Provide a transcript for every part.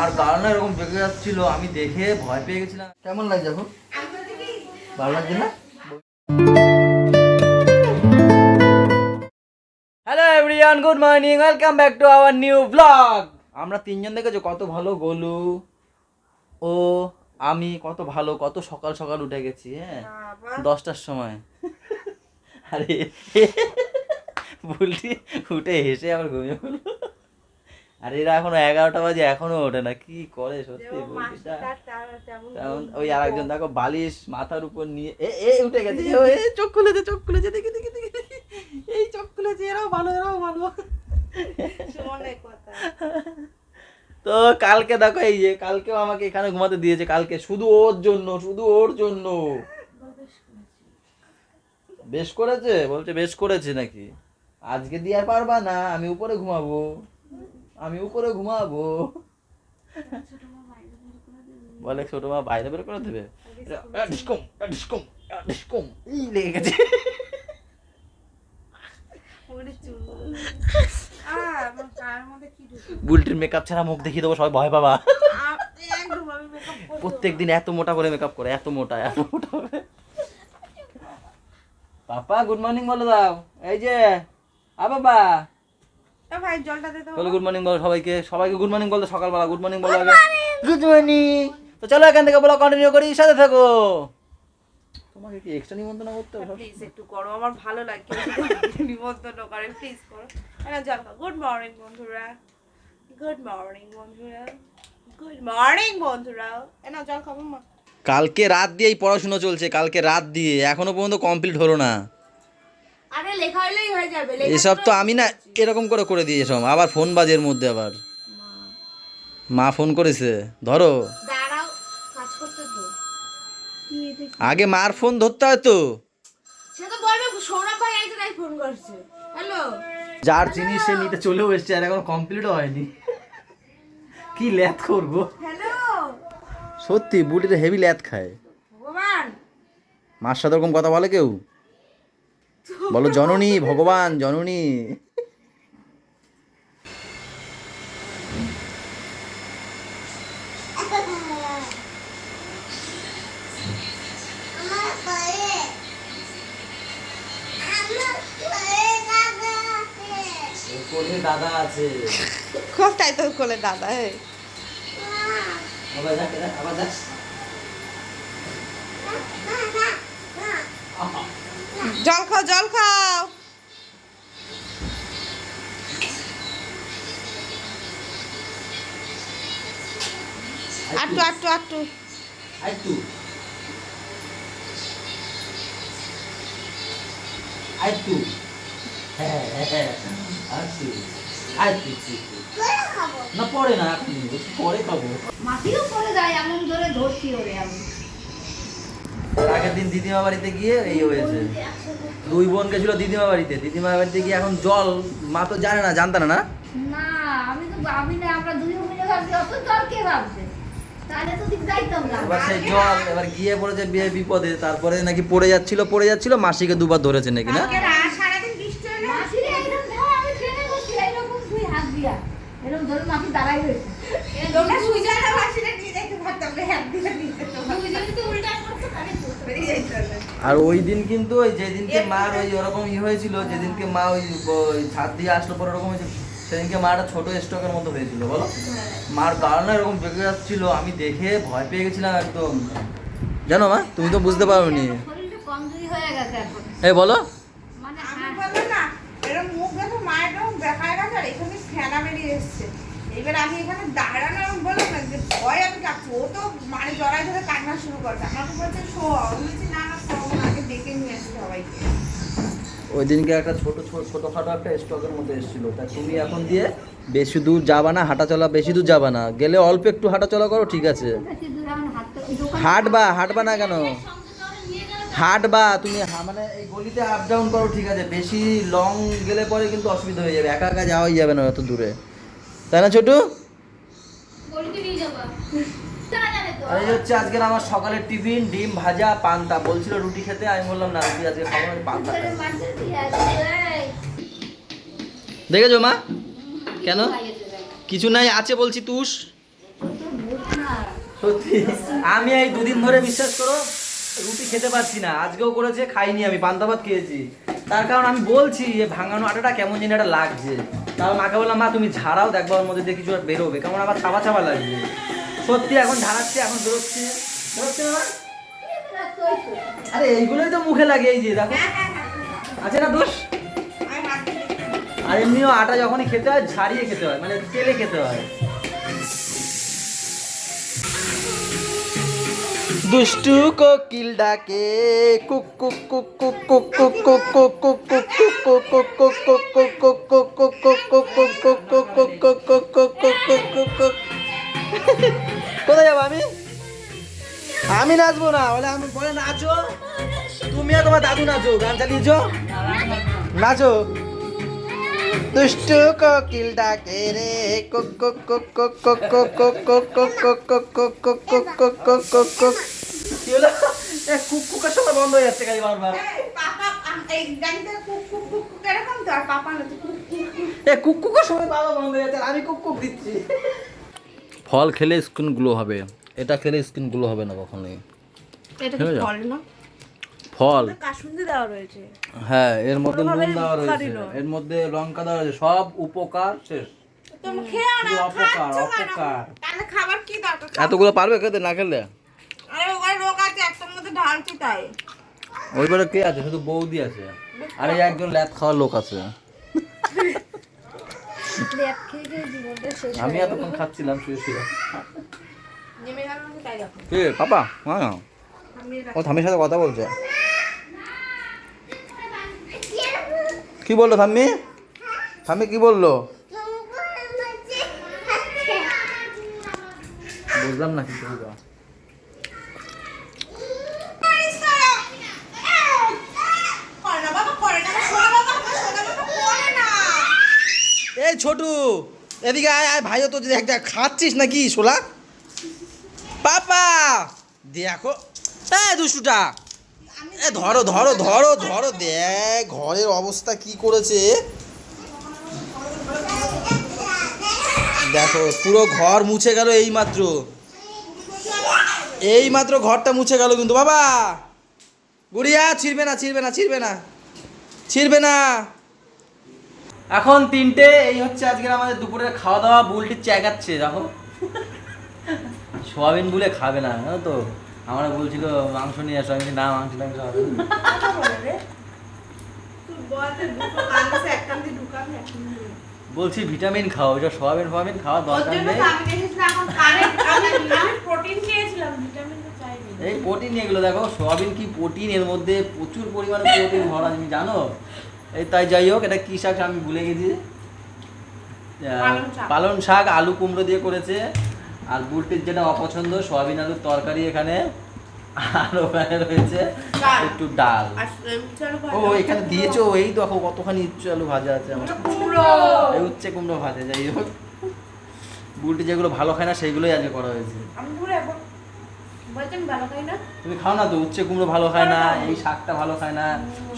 মার গাল না এরকম বেঁকে যাচ্ছিল আমি দেখে ভয় পেয়ে গেছিলাম। কেমন লাগছে এখন? ভালো লাগছে না? Hello everyone good morning welcome back to our new blog আমরা তিনজন দেখেছ কত ভালো গোলু। ও আমি কত ভালো কত সকাল সকাল উঠে গেছি হ্যাঁ? দশটার সময়। আরে বুলটি উঠে হেসে আবার ঘুমিয়ে পড়ল। আর এরা এখনও এগারোটা বাজে এখনও ওঠে না। কি করে সত্যি ওই আরেকজন দেখো বালিশ মাথার উপর নিয়ে এ এ উঠে গেছে। এ চোখ খুলেছে চোখ খুলেছে। দেখি দেখি দেখি। এই চোখ খুলেছে এরাও ভালো এরাও ভালো। তো কালকে দেখো এই যে কালকেও আমাকে এখানে ঘুমাতে দিয়েছে। কালকে শুধু ওর জন্য শুধু ওর জন্য। বেশ করেছে? বলছে বেশ করেছে নাকি? আজকে দিয়ে আর পারবা না আমি উপরে ঘুমাবো। আমি উপরে ঘুমাবো। বলে ছোট মা বাইরে বের করে দেবে? এ, ডিস্কম এ, ডিস্কম এ, ডিস্কম। এই লেগে গেছে। বুলটির মেকআপ ছাড়া মুখ দেখিয়ে দেবো সবাই ভয় পাবা। প্রত্যেক দিন এত মোটা করে মেকআপ করে এত মোটা এত মোটা করে। পাপা গুড মর্নিং বলে দাও। এই যে আ বাবা। ভাই জলটা দে তো গুড মর্নিং বলো সবাইকে। সবাইকে গুড মর্নিং বলতে সকালবেলা গুড মর্নিং বলো আগে। গুড মর্নিং তো চলো এখান থেকে বলো কন্টিনিউ করি সাথে থাকো। তোমাকে কি এক্সট্রা নিমন্ত্রণ করতে হবে? প্লিজ একটু করো আমার ভালো লাগে নিমন্ত্রণ করে প্লিজ করো। হ্যাঁ জল গুড মর্নিং বন্ধুরা। গুড মর্নিং বন্ধুরা। গুড মর্নিং বন্ধুরা। এনা জল খাব মা কালকে রাত দিয়েই পড়াশুনো চলছে কালকে রাত দিয়ে। এখনও পর্যন্ত কমপ্লিট হলো না। আরে লেখা হলেই হয়ে যাবে এসব তো আমি না এরকম করে করে দিই এসব আবার ফোন বাজের মধ্যে আবার। মা। ফোন করেছে ধরো। দাঁড়াও কাজ করতে তো। আগে মার ফোন ধরতে হয় তো। সে তো বলবে সৌরভ ভাই এই তো তাই ফোন করছে। হ্যালো। যার জিনিস সে নিতে চলেও এসছে আর এখন কমপ্লিটও হয়নি। কি ল্যাথ করব। সত্যি বুটিতে হেভি ল্যাথ খায়। মার সাথে ওরকম কথা বলে কেউ? বলো জননী ভগবান জননী। দাদা আছে। কোথায় তোর কোলে দাদা হে আবার আবার দেখ জল খাও জল খাও। আটটু আটটু আটটু। আইটু। আইটু। হ্যাঁ হ্যাঁ হ্যাঁ না পরে না এখন পরে খাব। মাটিও পড়ে যায় এমন ধরে ধরছি ওরে আমি। আগের দিন দিদিমা বাড়িতে গিয়ে এই হয়েছে। দুই বোন গেছিল দিদিমা বাড়িতে। দিদিমা বাড়িতে গিয়ে এখন জল মা তো জানে না জানতা না না? না আমি তো ভাবি না আমরা দুই মিলে ভাবছি অত জল কে ভাবছে? তাহলে তো ঠিক যাইতাম না। এবার সেই জল এবার গিয়ে পড়েছে বিয়ে বিপদে তারপরে নাকি পড়ে যাচ্ছিল পড়ে যাচ্ছিল মাসিকে দুবার ধরেছে নাকি না? এরকম ধরে মাসি দাঁড়াই রয়েছে। তোমরা শুই যায় নিয়ে যাইতে পারতাম হাত দিয়ে দিতে তো দুইজনে তো উল্টা করতে পারে বেরিয়ে যাইতে হবে আর ওই দিন কিন্তু ওই যেদিনকে মার ওই ওরকম ই হয়েছিল যেদিনকে মা ওই ছাদ দিয়ে আসলো পরে ওরকম হয়েছিল সেদিনকে মা একটা ছোট স্টকের মতো হয়েছিল বলো? মার গাল না এরকম বেঁকে যাচ্ছিল আমি দেখে ভয় পেয়ে গেছিলাম একদম। জানো মা তুমি তো বুঝতে পারোনি। শরীরটা কমজোরি হয়ে গেছে এখন। এই বলো। মানে আমি হ্যাঁ, বললাম না এরকম মুখ দেখো মায়ের এরকম দেখায় গেছে আর এখানে ফেনা বেরিয়ে এসছে। এবার আমি এখানে দাঁড়ানো আমি বললাম না, যে ভয় আমি কাঁপছি। ও তো মানে জড়াই ধরে কান্না শুরু আমাকে বলছে, শো বলছি, না না আগে নিয়ে আসি সবাইকে। ওই দিনকে একটা ছোট ছোট ছোটোখাটো একটা স্টকের মতো এসেছিল। তা তুমি এখন দিয়ে বেশি দূর যাবা না হাঁটা চলা বেশি দূর যাবা না। গেলে অল্প একটু হাঁটা চলা করো, ঠিক আছে। হাঁটবা হাঁটবা না কেন? হাঁটবা, তুমি মানে এই গলিতে আপ ডাউন করো, ঠিক আছে। বেশি লং গেলে পরে কিন্তু অসুবিধা হয়ে যাবে। একা একা যাওয়াই যাবে না অত দূরে। তাই না ছোটু? গলিতে নিয়ে যাবা জানা জানে তো। আর এই হচ্ছে আজকের আমার সকালের টিফিন ডিম ভাজা পান্তা। বলছিল রুটি খেতে আমি বললাম না রুটি আজকে খাব আমি পান্তা দেখেছ মা? কেন? কিছু নাই আছে বলছি তুষ। সত্যি? আমি এই দুদিন ধরে বিশ্বাস করো রুটি খেতে পারছি না। আজকেও করেছে খাইনি আমি পান্তা ভাত খেয়েছি। তার কারণ আমি বলছি যে ভাঙানো আটাটা কেমন যেন একটা লাগছে। তার মাকে বললাম, মা, তুমি ঝাড়াও দেখব ওর মধ্যে দিয়ে কিছু আর বেরোবে। কেমন আবার ছাপা চাপা লাগছে। সত্যি এখন ঝাড়াচ্ছি, এখন বেরোচ্ছে। বেরোচ্ছে না? আরে, এইগুলোই তো মুখে লাগে, এই যে, দেখো। আছে না দোষ। আর এমনিও আটা যখনই খেতে হয়, ঝাড়িয়ে খেতে হয় মানে তেলে খেতে হয়। দুষ্টু কোকিল ডাকে কোথায় যাব আমি আমি নাচবো না বলে আমি বলে নাচো তুমি তোমার দাদু নাচো গান চালিয়েছো নাচো দুষ্টু কোকিল ডাকে রে কুক কুক কুক কি হলো কুকের সময় বন্ধ হয়ে যাচ্ছে খালি বারবার হয়ে ফল খেলে স্কিন গ্লো হবে এটা খেলে স্কিন গ্লো হবে না কখনোই এটা ফল না ফল। দেওয়া রয়েছে। হ্যাঁ এর মধ্যে নুন দেওয়া রয়েছে। এর মধ্যে লঙ্কা দেওয়া রয়েছে। সব উপকার শেষ। অপকার, অপকার। এতগুলো পারবে খেতে না খেলে? তাই। ওইবারে কে আছে? শুধু বৌদি আছে। আর এই একজন ল্যাদ খাওয়ার লোক আছে। আমি এতক্ষণ খাচ্ছিলাম শুয়ে শুয়ে। কে? পাপা হ্যাঁ ও থামির সাথে কথা বলছে। কি বলল থাম্মি? থাম্মি কি বলল? বুঝলাম না কিন্তু এই ছোটু এদিকে আয় আয় ভাইও তো একটা খাচ্ছিস নাকি সোলা পাপা দেখো এই দুশোটা এ ধরো ধরো ধরো ধরো দেখ ঘরের অবস্থা কি করেছে? দেখো পুরো ঘর মুছে গেল এই মাত্র এই মাত্র ঘরটা মুছে গেল কিন্তু বাবা! গুড়িয়া ছিড়বে না ছিড়বে না ছিড়বে না ছিড়বে না। এখন তিনটে এই হচ্ছে আজকের আমাদের দুপুরের খাওয়া দাওয়া বুলটি চেকাচ্ছে দেখো। সোয়াবিন বুলে খাবে না তো? আমরা বলছিল মাংস নিয়ে আসো আমি না মাংস টাংস হবে বলছি ভিটামিন খাও এটা সোয়াবিন ফোয়াবিন খাওয়া দরকার নেই। এই প্রোটিন নিয়ে এগুলো দেখো সোয়াবিন কি প্রোটিন এর মধ্যে প্রচুর পরিমাণে প্রোটিন ভরা তুমি জানো? এই তাই যাই হোক এটা কি শাক আমি ভুলে গেছি। পালং শাক আলু কুমড়ো দিয়ে করেছে। আর বুলটির যেটা অপছন্দ সোয়াবিন আলুর তরকারি এখানে আর ওখানে রয়েছে একটু ডাল। ও এখানে দিয়েছ? এই দেখো কতখানি উচ্চ আলু ভাজা আছে আমার। এই উচ্ছে কুমড়ো ভাজা যাই হোক। বুলটি যেগুলো ভালো খায় না সেইগুলোই আজকে করা হয়েছে। তুমি খাও না তো উচ্ছে কুমড়ো ভালো খায় না এই শাকটা ভালো খায় না।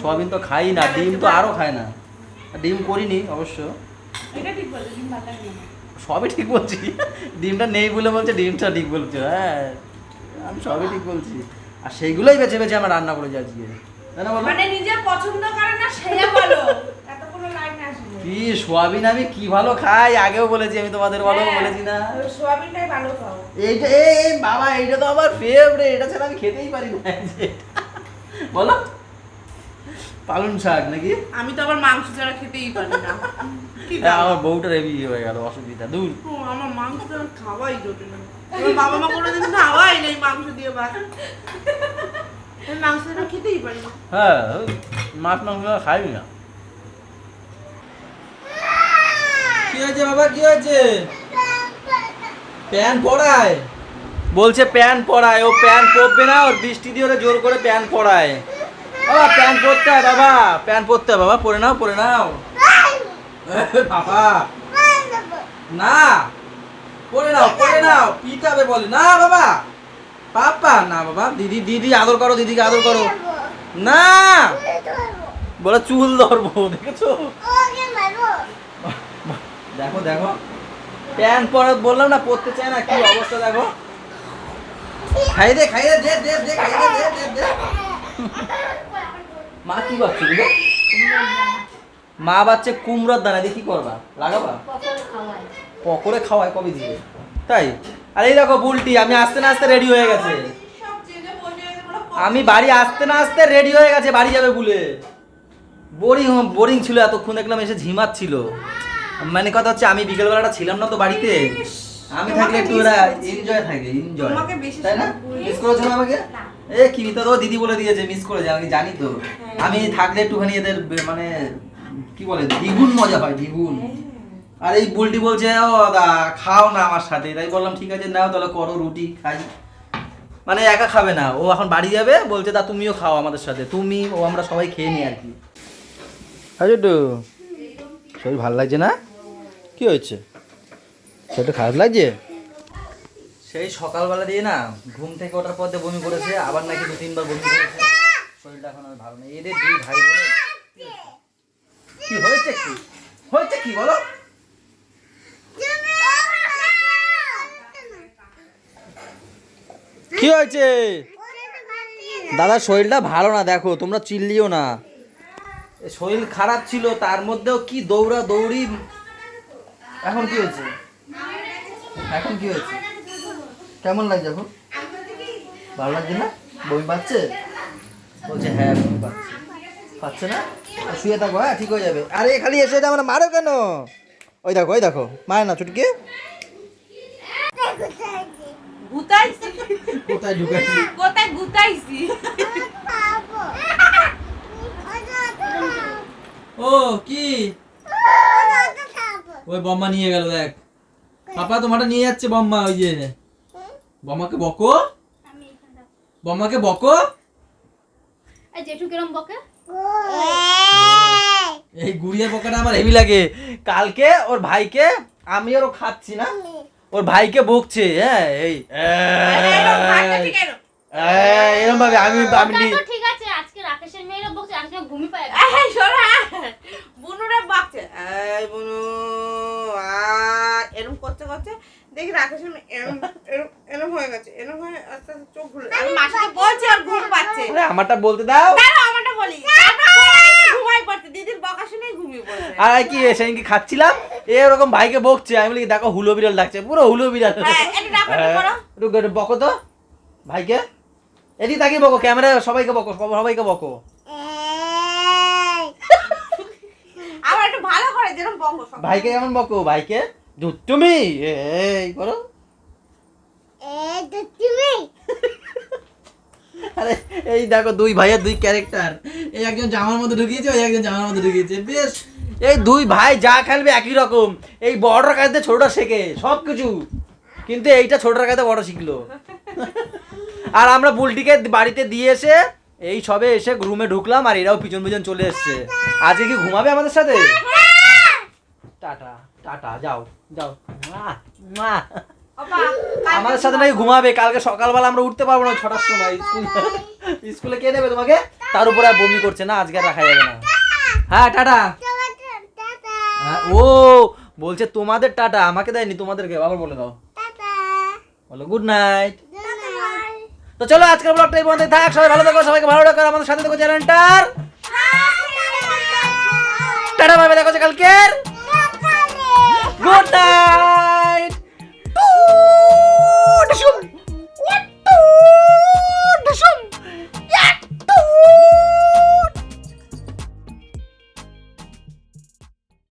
সোয়াবিন তো খাই না ডিম তো আরও খায় না। ডিম করিনি অবশ্য। এটা ঠিক বলছো ডিম ভালো লাগে না। সবই ঠিক বলছি। ডিমটা নেই বলে বলছে ডিমটা ঠিক বলছে হ্যাঁ। আমি সবই ঠিক বলছি। আর সেইগুলোই বেছে বেছে আমার রান্না করে যাচ্ছি তাই মানে নিজের পছন্দ করে না সেটা আসবে কি সোয়াবিন আমি কি ভালো খাই? আগেও বলেছি আমি তোমাদের বলো হ্যাঁ, বলেছি না। সোয়াবিনটাই ভালো খাও। এইটা এই বাবা এইটা তো আমার ফেভারিট এটা ছাড়া আমি খেতেই পারি না। বলো। পালং শাক নাকি? আমি তো আবার মাংস ছাড়া খেতেই পারি না। আমার বউটা রেবি হয়ে গেল অসুবিধা দূর। আমার মাংস খাওয়াই জোটে না বাবা মা কোনোদিন খাওয়াই নেই মাংস দিয়ে ভাত আমি খেতেই পারি হ্যাঁ মাছ মাংস খাই না। কি হয়েছে বাবা কি হয়েছে? প্যান পরায় বলছে প্যান পরায় ও প্যান পরবে না ওর বৃষ্টি দিয়ে ওরা জোর করে প্যান পরায় বাবা প্যান পরতে হয় বাবা প্যান পরতে হয় বাবা পরে নাও পরে নাও। বাবা। না পরে নাও পরে নাও, পিটাবে বলে। না, বাবা। পাপা, না, বাবা, দিদি দিদি, আদর করো, দিদিকে আদর করো। না। বলে চুল ধরবো, দেখেছ? দেখো দেখো। প্যান্ট পরে, বললাম না, পরতে চায় না, কি অবস্থা, দেখো। খাই দে খাই দে দে দে খাই দে দে দে মা কি দিবে মা বাচ্চা কুমড়োর দানা দিয়ে কি করবা? লাগাবা? পকোড়া খাওয়ায় কবে দিবে? তাই? আর এই দেখো বুলটি আমি আসতে না আসতে রেডি হয়ে গেছে। আমি বাড়ি আসতে না আসতে রেডি হয়ে গেছে বাড়ি যাবে বলে। বোরিং বোরিং ছিল এতক্ষণ দেখলাম এসে ঝিমাচ্ছিল। মানে কথা হচ্ছে আমি বিকেলবেলাটা ছিলাম না তো বাড়িতে। আমি থাকলে একটু ওরা এনজয় থাকে এনজয় তোমাকে বেশি তাই না? মিস করেছ না আমাকে? এ কি তো তো দিদি বলে দিয়েছে মিস করেছে আমি জানি তো। আমি থাকলে একটুখানি এদের মানে কি বলে দ্বিগুণ মজা হয় দ্বিগুণ। আর এই বুলটি বলছে ও দা খাও না আমার সাথে। তাই বললাম ঠিক আছে নাও তাহলে করো রুটি খাই। মানে একা খাবে না ও এখন বাড়ি যাবে বলছে তা তুমিও খাও আমাদের সাথে তুমি ও আমরা সবাই খেয়ে নিই আর কি। হাজুটু শরীর ভালো লাগছে না? কি হয়েছে? শরীরটা খারাপ লাগছে? সেই সকালবেলা দিয়ে না ঘুম থেকে ওঠার পর দিয়ে বমি করেছে আবার নাকি দু তিনবার বমি করেছে। শরীরটা এখন আর ভালো নেই। এদের দুই ভাই বোনের কি হয়েছে কি? হয়েছে কি বলো? কি হয়েছে? দাদার শরীরটা ভালো না দেখো তোমরা চিল্লিও না। শরীর খারাপ ছিল তার মধ্যেও কি দৌড়া দৌড়ি? এখন কি হয়েছে? এখন কি হয়েছে? কেমন লাগছে এখন? ভালো লাগছে না? বমি পাচ্ছে? বলছে হ্যাঁ বমি পাচ্ছে। পাচ্ছে না? শুয়ে থাকো হ্যাঁ ঠিক হয়ে যাবে। আরে খালি এসে এটা আমরা মারো কেন? ওই দেখো ওই দেখো মায় না ছুটকে কোথায় ঢুকাচ্ছি কোথায় গুতাইছি? ও কি? ওই বম্মা নিয়ে গেল দেখ। পাপা তোমারটা নিয়ে যাচ্ছে বম্মা ওই যে। বম্মাকে বকো? বম্মাকে বকো? এই জেঠু কিরম বকে? এই। গুড়িয়া বকাটা আমার হেভি লাগে। কালকে ওর ভাইকে আমি আর ও খাচ্ছি না। ওর ভাইকে বকছে হ্যাঁ এই। এরকম ভাবে আমি আমি ঠিক আছে আজকে রাকেশের মেয়েরা বকছে আজকে ঘুমি পায় এই বুনুরে বাকছে। এই বুনু আর এরম করতে করতে দেখি রাকেশ এরম এরম এরম হয়ে গেছে। এরম হয়ে আস্তে আস্তে চোখ আমি মাসাকে বলছি আর ঘুম পাচ্ছে। আমারটা বলতে দাও দাঁড়াও আমারটা বলি তারপর পরে ঘুমাই পড়ছে দিদির বকা শুনেই আর কি সেদিনকে খাচ্ছিলাম? এরকম ভাইকে বকছে আমি বলি দেখো হুলো বিড়াল ডাকছে পুরো হুলো বিড়াল। হ্যাঁ, একটু বকো তো ভাইকে। এদিক তাকে বকো ক্যামেরা সবাইকে বকো সবাইকে বকো। আবার একটু ভালো করে যেরকম বকো ভাইকে কেমন বকো ভাইকে? দুধ তুমি এই করো আরে এই দেখো দুই ভাইয়ের দুই ক্যারেক্টার। এই একজন জামার মধ্যে ঢুকিয়েছে ওই একজন জামার মধ্যে ঢুকিয়েছে। বেশ এই দুই ভাই যা খেলবে একই রকম। এই বড়টার কাছে ছোটটা শেখে সব কিছু কিন্তু এইটা ছোটটার কাছে বড় শিখলো। আর আমরা বুলটিকে বাড়িতে দিয়ে এসে এই সবে এসে রুমে ঢুকলাম আর এরাও পিছন পিছন চলে এসছে। আজকে কি ঘুমাবে আমাদের সাথে? টাটা টাটা যাও যাও। আমাদের সাথে নাকি ঘুমাবে? কালকে সকালবেলা আমরা উঠতে পারব না ছটার সময় স্কুল। স্কুলে কে নেবে তোমাকে? তার উপরে আর বমি করছে না আজকে রাখা যাবে না। হ্যাঁ টাটা। ও বলছে তোমাদের টাটা আমাকে দেয়নি তোমাদেরকে আবার বলে দাও। বলো গুড নাইট তো চলো আজকের ব্লগটা এই পর্যন্ত থাক সবাই ভালো থাকো সবাইকে ভালো রাখো আমাদের সাথে থাকো চ্যানেলটার। টাটা ভাবে দেখো কালকের। Good night